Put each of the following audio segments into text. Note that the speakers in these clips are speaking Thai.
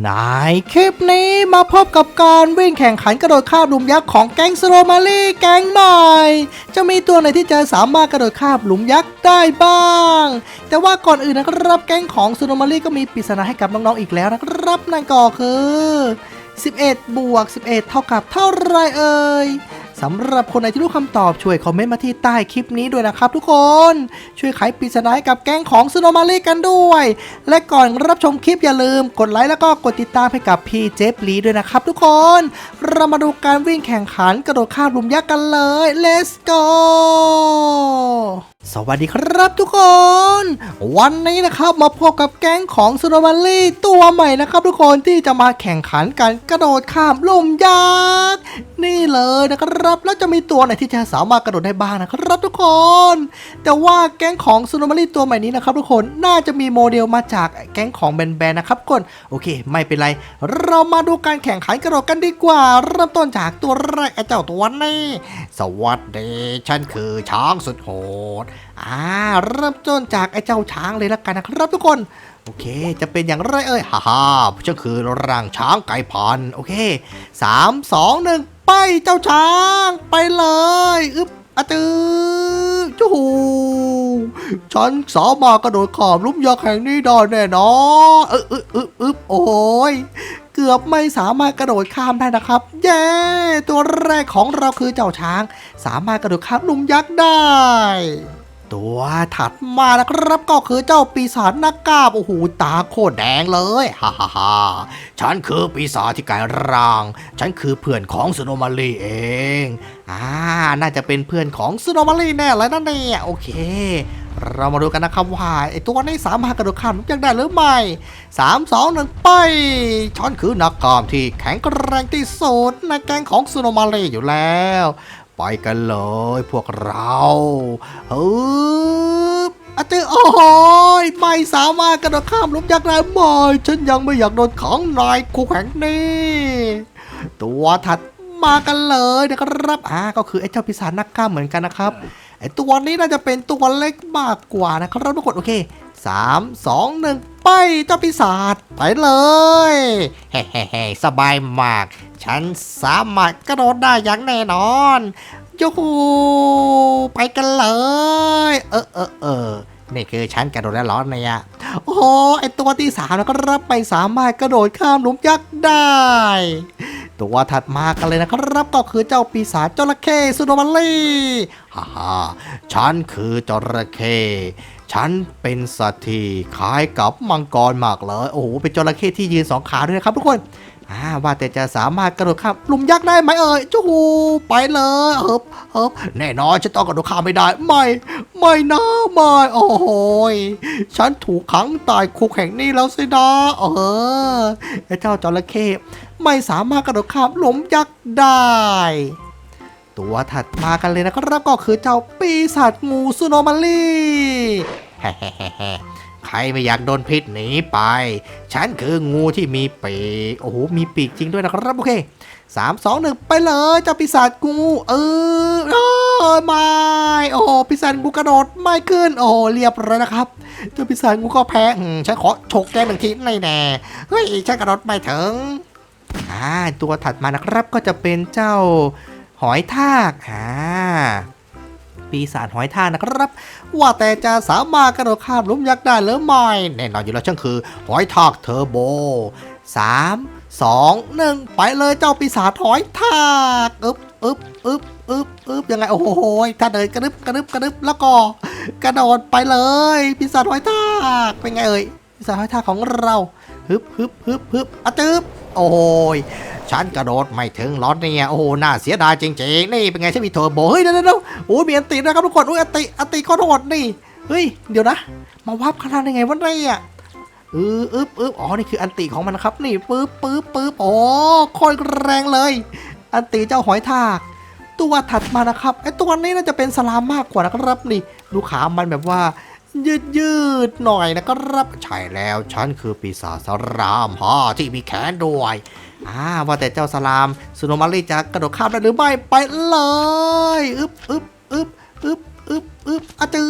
ในคลิปนี้มาพบกับการวิ่งแข่งขันกระโดดข้ามหลุมยักษ์ของแก๊งสโลมารีแก๊งใหม่ จะมีตัวไหนที่จะสามารถกระโดดข้ามหลุมยักษ์ได้บ้าง แต่ว่าก่อนอื่นนะครับแก๊งของสโลมารีก็มีปริศนาให้กับน้องๆอีกแล้วนะครับนั่นก็คือ 11 บวก 11 เท่ากับเท่าไรเอ่ย สำหรับคนไหนที่รู้คำตอบช่วยคอมเมนต์มาที่ใต้คลิปนี้ด้วยนะครับทุกคน ช่วยไขปริศนาให้กับแก๊งของสโนมารีกันด้วย และก่อนรับชมคลิปอย่าลืม กดไลค์แล้วก็กดติดตามให้กับพี่เจฟลีด้วยนะครับทุกคน เรามาดูการวิ่งแข่งขันกระโดดข้ามลุมยักษ์กันเลย let's go สวัสดีครับทุกคน วันนี้นะครับมาพบกับแก๊งของสโนมารีตัวใหม่นะครับทุกคนที่จะมาแข่งขันกันกระโดดข้ามหลุมยักษ์นี่เลยนะครับ แล้วจะมีตัวไหนที่จะสามารถกระโดดได้บ้างนะครับทุกคน แต่ว่าแก๊งของซูโนมารีตัวใหม่นี้นะครับทุกคนน่าจะมีโมเดลมาจากแก๊งของแบนๆนะครับทุกคนโอเค ไม่เป็นไร เรามาดูการแข่งขันกระโดดกันดีกว่า เริ่มต้นจากตัวแรกไอ้เจ้าตัวนี้สวัสดีฉันคือช้างสุดโหดอ่าเริ่มต้นจากไอ้เจ้าช้างเลยละกันนะครับทุกคนโอเค จะเป็นอย่างไรเอ่ยฮ่าฮ่าฉันคือร่างช้างไก่พันโอเคสามสองหนึ่งไปเจ้าช้างไปเลยอึ๊บอะจือจูหูฉันสามารถกระโดดขอบลุมยักษ์แห่งนี้ได้แน่นอนอึ๊บอึ๊บอึ๊บอึ๊บโอ้ยเกือบไม่สามารถกระโดดข้ามได้นะครับ เย้ ตัวแรกของเราคือเจ้าช้าง สามารถกระโดดข้ามลุมยักษ์ได้ ตัวถัดมานะครับก็คือเจ้าปีศาจนักกาบโอ้โหตาโคตรแดงเลยฮ่าฮ่าฮ่าฉันคือปีศาจที่กลายร่าง ฉันคือเพื่อนของสุโนมารีเองอ่าน่าจะเป็นเพื่อนของสุโนมารีแน่เลยนั่นเนี่ยโอเค เรามาดูกันนะครับว่าไอตัวนี้สามารถกระโดดข้ามยังได้หรือไม่สามสองหนึ่งไปฉันคือนักกามที่แข็งแกร่งที่สุดในแก๊งของสุโนมารีอยู่แล้ว ไปกันเลยพวกเราเฮ้ยอาจารย์โอ้ยไม่สามารถกระโดดข้ามลุมยักษ์ได้ไม่ฉันยังไม่อยากโดนขังในคุกแห่งนี้ตัวถัดมากันเลยนะครับอ่าก็คือไอ้เจ้าปีศาจนักกล้ามเหมือนกันนะครับไอ้ตัวนี้น่าจะเป็นตัวเล็กมากกว่านะครับทุกคนโอเคสามสองหนึ่งไปเจ้าปีศาจไปเลยเฮ้เฮ้สบายมาก ฉันสามารถกระโดดได้อย่างแน่นอนยูฮูไปกันเลย เออเออเออนี่คือฉันกระโดดแล้วร้อนเนี่ยโอ้ไอตัวที่สามแล้วก็รับไปสามารถกระโดดข้ามหลุมยักษ์ได้ ตัวถัดมากันเลยนะครับก็คือเจ้าปีศาจจระเข้ซูโนมารีฮ่าฮ่าฉันคือจระเข้ฉันเป็นสัตว์ที่คล้ายกับมังกรมากเลย โอ้โห เป็นจระเข้ที่ยืนสองขาด้วยนะครับทุกคน อ่าว่าแต่จะสามารถกระโดดข้ามหลุมยักษ์ได้ไหมเอ่ยจูหูไปเลยเฮิบเฮิบแน่นอนฉันต้องกระโดดข้ามไม่ได้ ไม่ ไม่นะไม่โอ้โหยฉันถูกขังตายคุกแห่งนี้แล้วสินะเออไอ้เจ้าจระเข้ไม่สามารถกระโดดข้ามหลุมยักษ์ได้ ตัวถัดมากันเลยนะครับก็คือเจ้าปีศาจงูซูโนมารี ใครไม่อยากโดนพิษหนีไป ฉันคืองูที่มีปีก โอ้โห มีปีกจริงด้วยนะครับ โอเคสามสองหนึ่งไปเลยเจ้าปีศาจงู เออโอ้ยไม่ โอ้ปีศาจงูกระโดดไม่ขึ้น โอ้เรียบร้อยนะครับ เจ้าปีศาจงูก็แพ้ฉันขอฉกแกหนึ่งทีในแน่ เฮ้ย ฉันกระโดดไม่ถึง อ่า ตัวถัดมานะครับก็จะเป็นเจ้าหอยทาก อ่า ปีศาจหอยทากนะครับ ว่าแต่จะสามารถกระโดดข้ามลุมยักษ์ได้หรือไม่แน่นอนอยู่แล้วช่างคือ หอยทากเทอร์โบสามสองหนึ่งไปเลยเจ้าปีศาจหอยทากอึบอึบอึบอึบอึบยังไงโอ้โหถ้าเดินกระดึบกระดึบกระดึบแล้วก็กระโดดไปเลยปีศาจหอยทากเป็นไงเอ่ยปีศาจหอยทากของเราฮึบฮึบฮึบฮึบอะจึ๊บโอ้ยฉันกระโดดไม่ถึงล้อเนี่ยโอ้โหน่าเสียดายจริงๆ นี่เป็นไงฉันมีเทอร์โบเฮ้ยเดี๋ยวเดี๋ยว โอ้ยมีอันตินะครับทุกคนโอ้ยอันติอันติขอโทษนี่เฮ้ยเดี๋ยวนะ มาวับขนาดยังไงวะเนี่ยเอออึ๊บอึ๊บอ๋อนี่คืออันติของมันนะครับนี่ปึ๊บปึ๊บปึ๊บโอ้โคตรแรงเลย อันติเจ้าหอยทาก ตัวถัดมานะครับไอตัวนี้น่าจะเป็นสลามมากกว่านะครับนี่ดูขามันแบบว่ายืดยืดหน่อยนะครับใช่แล้วฉันคือปีศาจสลามฮะที่มีแขนด้วย อ่าว่าแต่เจ้าสลามซูโนมารีจะกระโดดข้ามได้หรือไม่ไปเลยอึบอึบอึบอึบอึบอึบอะจื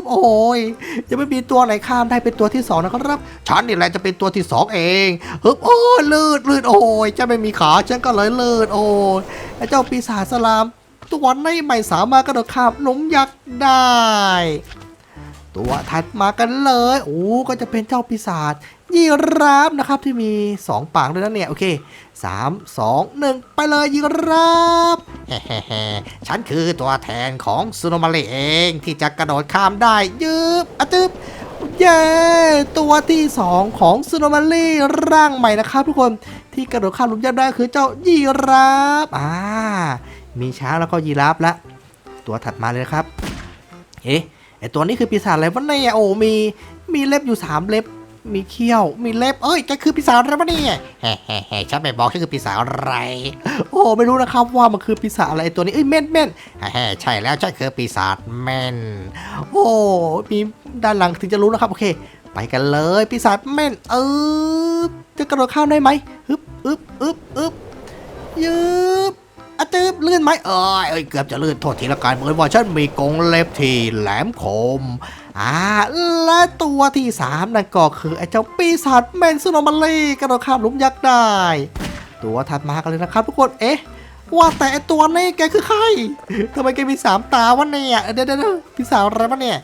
บโอ้ยจะไม่มีตัวไหนข้ามได้เป็นตัวที่สองนะครับฉันนี่แหละจะเป็นตัวที่สองเองฮึบโอ้ยลืดลืดโอ้ยจะไม่มีขาฉันก็เลยลืดโอ้ยไอ้เจ้าปีศาจสลามตัวนี้ไม่สามารถกระโดดข้ามหลุมยักษ์ได้ ตัวถัดมากันเลยโอ้ก็จะเป็นเจ้าปีศาจ ยีราฟนะครับที่มี 2 ปากด้วยนะเนี่ย โอเค 3 2 1 ไปเลยยีราฟเฮ้ๆฉันคือตัวแทนของซูโนมาเลเองที่จะกระโดดข้ามได้ยืบอะจึบเย้ ตัวที่ 2 ของซูโนมาเลร่างใหม่นะครับทุกคนที่กระโดดข้ามลุมยักษ์ได้คือเจ้ายีราฟอ่ามีช้างแล้วก็ยีราฟละตัวถัดมาเลยครับเอ๊ะไอตัวนี้คือปีศาจอะไรวะเนี่ยโอ้มีมีเล็บอยู่สามเล็บ มีเขี้ยว มีเล็บ เอ้ยแกคือปีศาจอะไรวะเนี่ยเฮ้เฮ้เฮ้ฉันไม่บอกฉันคือปีศาจอะไร โอ้ไม่รู้นะครับว่ามันคือปีศาจอะไรตัวนี้เอ้ยเม่นเม่นเฮ้เฮ้ใช่แล้วฉันคือปีศาจเม่นโอ้มีด้านหลังถึงจะรู้นะครับโอเค ไปกันเลยปีศาจเม่นเออจะกระโดดข้ามได้ไหมฮึบอึบอึบอึบยืบ อะตืบลื่นไหมเอ้ยเอ้ยเกือบจะลื่นโทษทีละกันเหมือนว่าฉันมีกงเล็บที่แหลมคมอ่าและตัวที่สามนั่นก็คือไอ้เจ้าปีศาจแมนซูโนมาลีกระโดดข้ามหลุมยักษ์ได้ ตัวถัดมากันเลยนะครับทุกคนเอ๊ะว่าแต่ตัวนี้แกคือใครทำไมแกมีสามตาวะเนี่ยเดี๋ยวเดี๋ยวเดี๋ยวปีศาจอะไรวะเนี่ย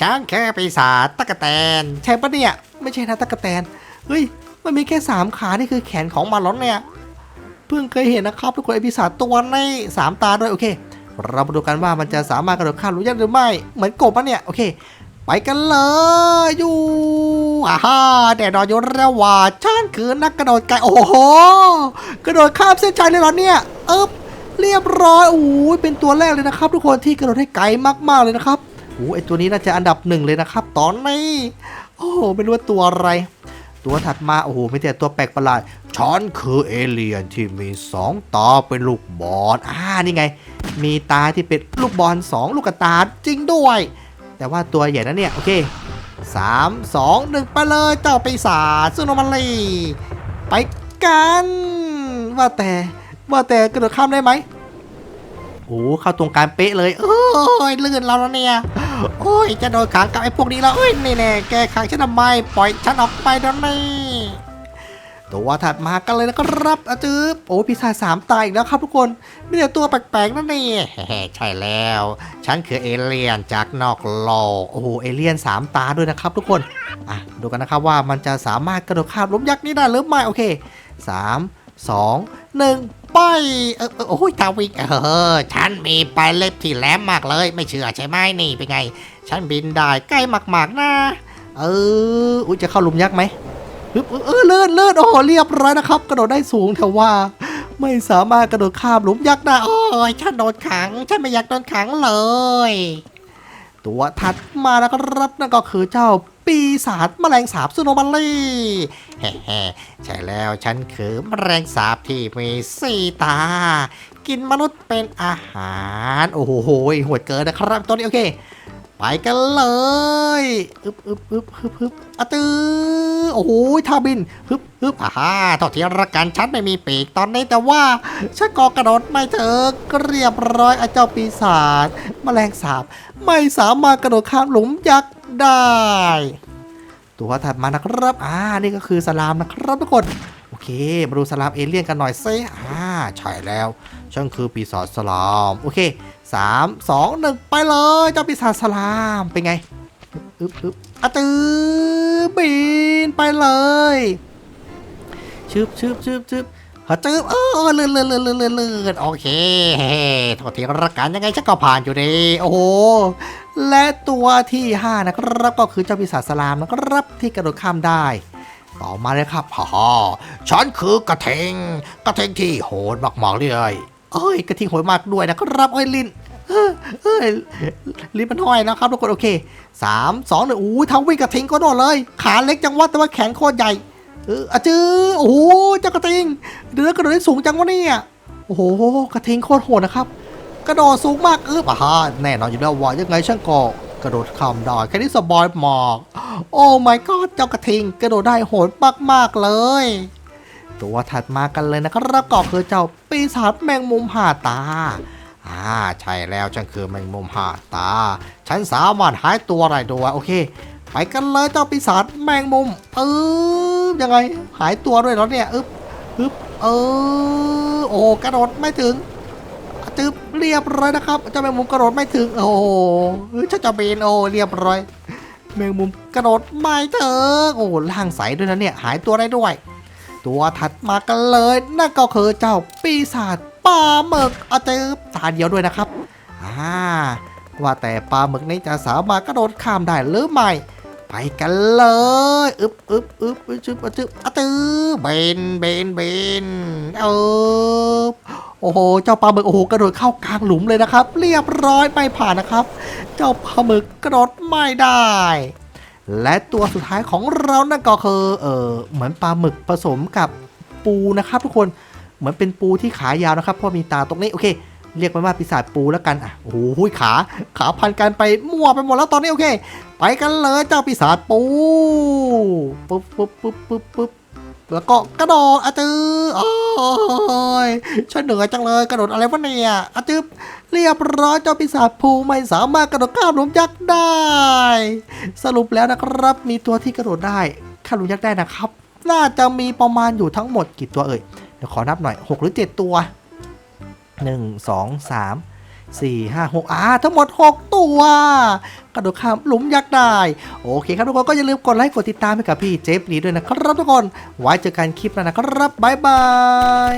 ฉันแค่ปีศาจตะกะแตนใช่ปะเนี่ย ไม่ใช่นะตะกะแตนเฮ้ยมันมีแค่สามขา นี่คือแขนของมันหรอเนี่ย เพิ่งเคยเห็นนะครับทุกคนไอปีศาจตัวในสามตาด้วยโอเค เรามาดูกันว่ามันจะสามารถกระโดดข้ามรือยังหรือไม่เหมือนกบปะเนี่ยโอเค ไปกันเลยอยู่อ่าฮ่าแน่นอนอยู่แล้วว่าฉันคือนักกระโดดไกลโอ้โหกระโดดข้ามเส้นชัยเลยเหรอเนี่ยเอ๊บเรียบร้อยโอ้ยเป็นตัวแรกเลยนะครับ ทุกคนที่กระโดดให้ไกลมากๆเลยนะครับโอ้ไอตัวนี้น่าจะอันดับหนึ่งเลยนะครับ ตอนนี้โอ้โหไม่รู้ว่าตัวอะไร ตัวถัดมาโอ้โหไม่แต่ตัวแปลกประหลาดฉันคือเอเลียนที่มีสองตาเป็นลูกบอลอ่านี่ไง มีตาที่เป็นลูกบอลสองลูกกระตาจริงด้วย แต่ว่าตัวใหญ่นะเนี่ยโอเคสามสองหนึ่งไปเลยเจ้าปีศาจซูโนมาลีไปกัน ว่าแต่ว่าแต่กระโดดข้ามได้ไหมโอ้เข้าตรงกลางเป๊ะเลยโอ้ยลื่นเราแล้วเนี่ย โอ้ยจะโดนขังกับไอ้พวกนี้แล้วเอ้ยนี่แน่แกขังฉันทำไมปล่อยฉันออกไปเดี๋ยวนี้ตัวถัดมากันเลยนะครับอาจืบโอ้ปีศาสามตายอีกแล้วครับทุกคนมีแต่ตัวแปลกๆนั่นนี่ใช่แล้ว ฉันคือเอเลี่ยนจากนอกโลกโอ้โหเอเลี่ยนสามตาด้วยนะครับทุกคนอะดูกันนะครับว่ามันจะสามารถกระโดดข้ามลุมยักษ์นี้ได้หรือไม่โอเคสามสองหนึ่ง ไปเออโอ้ยทาวิกเออ ฉันมีปลายเล็บที่แหลมมากเลย ไม่เชื่อใช่ไหมนี่เป็นไง ฉันบินได้ใกล้มากๆนะเอออุ้ยจะเข้าหลุมยักษ์ไหมเออเลื่อนเลื่อนโอ้เรียบร้อยนะครับ กระโดดได้สูงแต่ว่า ไม่สามารถกระโดดข้ามหลุมยักษ์ได้โอ้ยฉันโดนขัง ฉันไม่อยากโดนขังเลย ตัวถัดมาแล้วครับนั่นก็คือเจ้าปีศาจแมลงสาบซูโนบัลีเฮ้ใช่แล้วฉันคือแมลงสาบที่มีสี่ตา กินมนุษย์เป็นอาหาร โอ้โหโหดเกินนะครับตัวนี้โอเค ไปกันเลย อึบอึบอึบอึบอึบอะตือ โอ้โหท่าบินฮึบฮึบอ่าฮ่าทอดทีละกันฉันไม่มีปีกตอนนี้แต่ว่าฉันก็กระโดดไม่เถึงก็เรียบร้อยไอ้เจ้าปีศาจแมลงสาบ ไม่สามารถกระโดดข้ามหลุมยักษ์ได้ ตัวถัดมานะครับอ่านี่ก็คือสลามนะครับทุกคนโอเคมาดูสลามเอเลี่ยนกันหน่อยซิอ่าใช่แล้วฉันคือปีศาจสลามโอเคสามสองหนึ่งไปเลยเจ้าปีศาจสลามเป็นไงอึ๊บอึ๊บ อะตือบินไปเลยชึบชึบชึบชึบฮะจืบเออเลื่อนเลื่อนเลื่อนเลื่อนเลื่อนเลื่อนโอเคโทษทีละกันยังไงฉันก็ผ่านอยู่ดีโอ้โหและตัวที่ 5 นะครับก็คือเจ้าปีศาจสลามนะครับที่กระโดดข้ามได้ ต่อมาเลยครับฮ่าฮ่าฉันคือกระเทงกระเทงที่โหดมากๆเลยเอ้ยกระทิงโหดมากด้วยนะครับเอ้ยลิน เอ้ยลิมันห้อยนะครับทุกคนโอเคสามสองหนึ่งอู้ทั้งวิ่งกระทิงก็โดดเลย ขาเล็กจังวะแต่ว่าแขนโคตรใหญ่ เอออะจื้อโอ้โหเจ้ากระทิงเดือกระโดดได้สูงจังวะเนี่ยโอ้โหกระทิงโคตรโหดนะครับกระโดดสูงมากเอออ่าฮะแน่นอนอยู่แล้วว่ายังไงช่างก็กระโดดข้ามได้แค่นี้สบายหมากโอ้ my god เจ้ากระทิงกระโดดได้โหดมากๆเลย ตัวถัดมากันเลยนะครับก็คือเจ้าปีศาจแมงมุมผ่าตา อ่าใช่แล้วฉันคือแมงมุมหาตา ฉันสามารถหายตัวอะไรด้วยโอเค ไปกันเลยเจ้าปีศาจแมงมุมเออยังไงหายตัวด้วยแล้วเนี่ยอึ๊บอึ๊บเออโอ้กระโดดไม่ถึงตึบเรียบร้อยนะครับเจ้าแมงมุมกระโดดไม่ถึง โอ้โหฉันจะบินโอ้เรียบร้อย แมงมุมกระโดดไม่ถึงโอ้ล่างใสด้วยนะเนี่ยหายตัวได้ด้วย ตัวถัดมากันเลยนั่นก็คือเจ้าปีศาจ ปลาหมึกเอาเจอตาเดียวด้วยนะครับอ่าว่าแต่ปลาหมึกนี้จะสามารถกระโดดข้ามได้หรือไม่ ไปกันเลยอึบอึบอึบอึบอึบอึบอะตือเบนเบนเบนเออโอ้โห เจ้าปลาหมึกโอ้โหกระโดดเข้ากลางหลุมเลยนะครับ เรียบร้อยไม่ผ่านนะครับ เจ้าปลาหมึกกระโดดไม่ได้ และตัวสุดท้ายของเรานั่นก็คือเออเหมือนปลาหมึกผสมกับปูนะครับทุกคน เหมือนเป็นปูที่ขายาวนะครับเพราะมีตาตรงนี้โอเค เรียกมันว่าปีศาจปูแล้วกันอะโอ้โหขาขาพันกันไปมั่วไปหมดแล้วตอนนี้โอเค ไปกันเลยเจ้าปีศาจปูปุ๊บปุ๊บปุ๊บปุ๊บปุ๊บแล้วก็กระโดดอะจือโอ้ยฉันเหนื่อยจังเลยกระโดดอะไรวะเนี่ยอะจืบเรียบร้อยเจ้าปีศาจปูไม่สามารถกระโดดข้ามหลุมยักษ์ได้ สรุปแล้วนะครับ มีตัวที่กระโดดได้ข้ามหลุมยักษ์ได้นะครับ น่าจะมีประมาณอยู่ทั้งหมดกี่ตัวเอ่ย เดี๋ยวขอนับหน่อย 6 หรือ 7 ตัว 1 2 3 4 5 6อ่าทั้งหมด 6 ตัวกระโดดข้ามหลุมยักษ์ได้ โอเคครับทุกคนก็อย่าลืมกดไลค์กดติดตามให้กับพี่เจฟนีด้วยนะครับทุกคน ไว้เจอกันคลิปหน้านะครับบ๊ายบาย